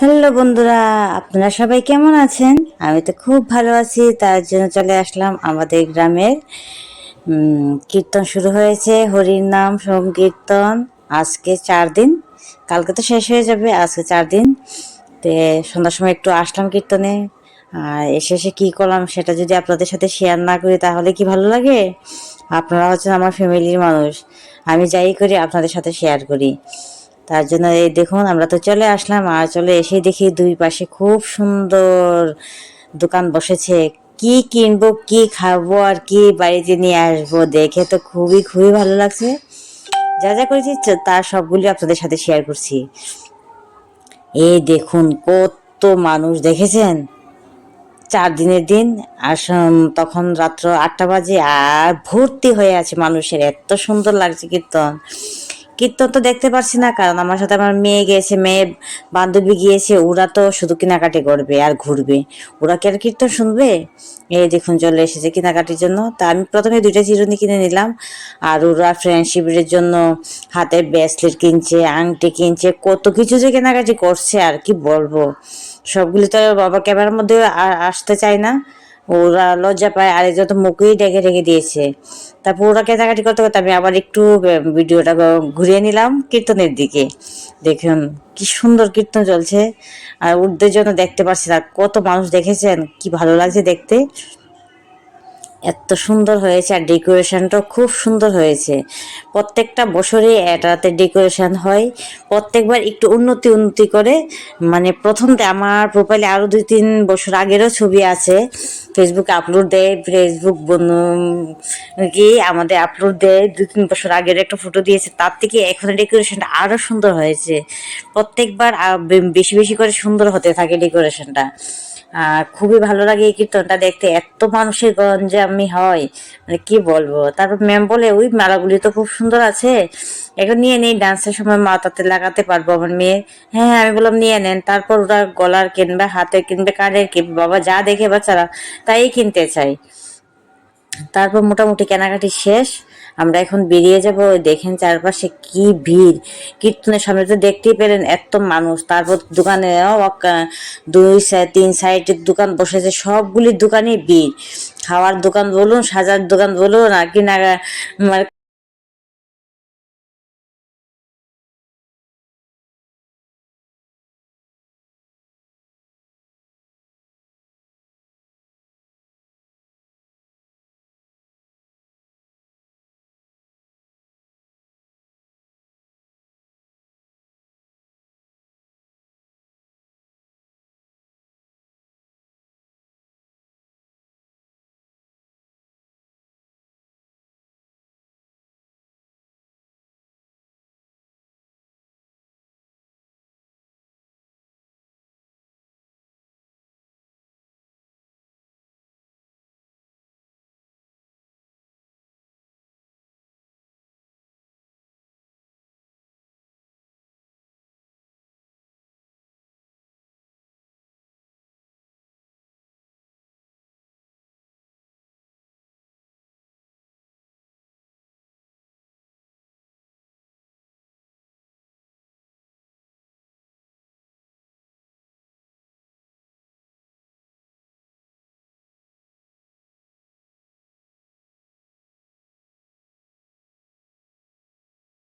Hello বন্ধুরা, আপনারা সবাই কেমন আছেন? আমি তো খুব ভালো আছি, তার জন্য চলে আসলাম আমাদের গ্রামের কীর্তন শুরু হয়েছে, হরির নাম সংকীর্তন। আজকে চার দিন, কালকে তো শেষ হয়ে যাবে, আজকে চার দিন। তে সন্ধ্যার সময় একটু আসলাম কীর্তনে, আর এসে এসে কী করলাম সেটা যদি আপনাদের সাথে শেয়ার না করি তাহলে কি ভালো লাগে? আপনারা হচ্ছেন আমার ফ্যামিলির মানুষ, আমি যাই করি, আপনাদের সাথে শেয়ার করি। তার জন্য এই দেখুন, আমরা তো চলে আসলাম আর চলে এসে দেখি দুই পাশে খুব সুন্দর দোকান বসেছে। কি কিনবো, কি খাব আর কি বাড়িতে নিয়ে আসব দেখে তো খুবই খুবই ভালো লাগছে। যা যা করেছি তার সবগুলি আপনাদের সাথে শেয়ার করছি। এই দেখুন কত মানুষ দেখেছেন? চার দিনের দিন, আর তখন রাত্র আটটা বাজে, আর ভর্তি হয়ে আছে মানুষের, এত সুন্দর লাগছে কীর্তন। কীর্তন তো দেখতে পারছি না, কারণ আমার সাথে আমার মেয়ে গিয়েছে, মেয়ে বান্ধবী গিয়েছে, ওরা তো শুধু কেনাকাটি করবে আর ঘুরবে। ওরা কি আর কীর্তন শুনবে? এই দেখুন, চলে এসেছে কেনাকাটির জন্য। তা আমি প্রথমে দুইটা চিরুনি কিনে নিলাম। আর ওরা ফ্রেন্ডশিপের জন্য হাতের ব্রেসলেট কিনছে, আংটি কিনছে, কত কিছু যে কেনাকাটি করছে, আর কি বলব? সবগুলি তো বাবা ক্যামেরার মধ্যে আসতে চায় না। ওরা লজ্জা পায়, আর একজন তো মুখেই ডেকে রেখে দিয়েছে। তারপর ওরা কেনাকাটি করতে করতে আমি আবার একটু ভিডিওটা ঘুরিয়ে নিলাম কীর্তনের দিকে। দেখুন কি সুন্দর কীর্তন চলছে। আর ওদের জন্য দেখতে পাচ্ছি না, কত মানুষ দেখেছেন, কি ভালো লাগছে দেখতে। এত সুন্দর হয়েছে আর ডেকোরেশনটাও খুব সুন্দর হয়েছে। প্রত্যেকটা বছরে এটাতে ডেকোরেশন হয়। প্রত্যেকবার একটু উন্নতি উন্নতি করে। মানে প্রথমতে আমার প্রোফাইলে আরও দুই তিন বছর আগেরও ছবি আছে। ফেসবুকে আপলোড দেয় ফেসবুক বন্ধু কি আমাদের আপলোড দেয়। দুই তিন বছর আগের একটা ফটো দিয়েছে, তার থেকে এখন ডেকোরেশনটা আরও সুন্দর হয়েছে। প্রত্যেকবার বেশি বেশি করে সুন্দর হতে থাকে ডেকোরেশনটা। খুবই ভালো লাগে এই কীর্তনটা দেখতে। এত মানুষের গঞ্জে আমি হয়। মানে কি বলব? তারপর ম্যাম বলে, ওই মালাগুলি তো খুব সুন্দর আছে। এখন নিয়ে নেই ডান্সের সময় মাথাতে লাগাতে পারব আমার মেয়ে। হ্যাঁ হ্যাঁ আমি বললাম, নিয়ে নেন। তারপর ওরা গলার কিনবে হাতে কিনবে কানের কিনবে বাবা যা দেখে বাচ্চারা তাই কিনতে চাই তারপর মোটামুটি কেনাকাটি শেষ। আমরা এখন বেরিয়ে যাব দেখেন চারপাশে কি ভিড়। কীর্তনের সামনে তো দেখতেই পেলেন এত মানুষ। তারপর দোকানে দুই তিন সাইডের দোকান বসেছে, সবগুলি দোকানে ভিড়। খাওয়ার দোকান বলুন, সাজার দোকান বলুন, আর কি না মানে